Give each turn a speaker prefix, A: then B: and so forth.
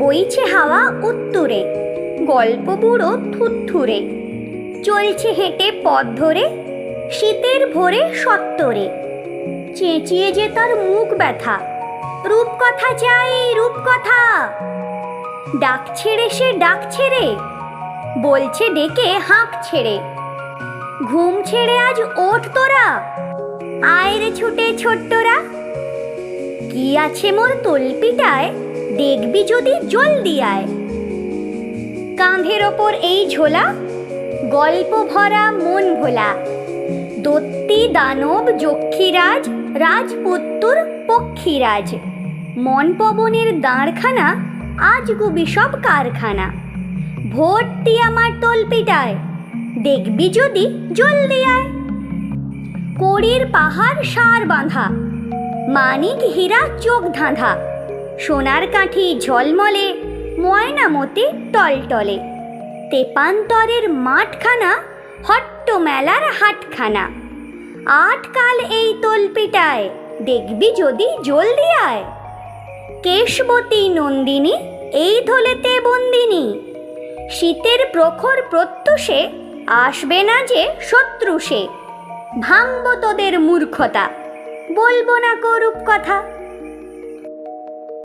A: বইছে হাওয়া উত্তুরে, গল্প বুড়ো থুথুরে চলছে হেঁটে পথ ধরে, শীতের ভোরে সত্তরে। চেঁচিয়ে যে তার মুখ ব্যথা, রূপকথা চাই, রূপকথা। ডাক ছেড়ে সে ডাক ছেড়ে বলছে ডেকে হাঁক ছেড়ে। ঘুম ছেড়ে আজ ওঠ তোরা, আয় রে ছুটে ছোট্টরা। কি আছে মোর তলপিটায়? দেখবি যদি জলদি আয়। কাঁধের ওপর এই ঝোলা, গল্প ভরা মন ভোলা। দত্তি, দানব, যক্ষীরাজ, রাজপুত্তুর পক্ষীরাজ। মন পবনের দাঁড়খানা, আজ গুবি সব কারখানা। ভর্তি আমার তলপিটায়, দেখবি যদি জলদি আয়। কড়ির পাহাড় সার বাঁধা মানিক হীরা চোখ ধাঁধা। সোনার কাঠি ঝলমলে ময়নামতি টলটলে। তেপান্তরের মাঠখানা হট্ট মেলার হাটখানা। আট কাল এই তলপিটায়, দেখবি যদি জলদি আয়। কেশবতী নন্দিনী, এই ধলেতে বন্দিনী। শীতের প্রখর প্রত্যুষে, আসবে না যে শত্রু সে ভাঙব তোদের মূর্খতা। বলব না করুপ কথা।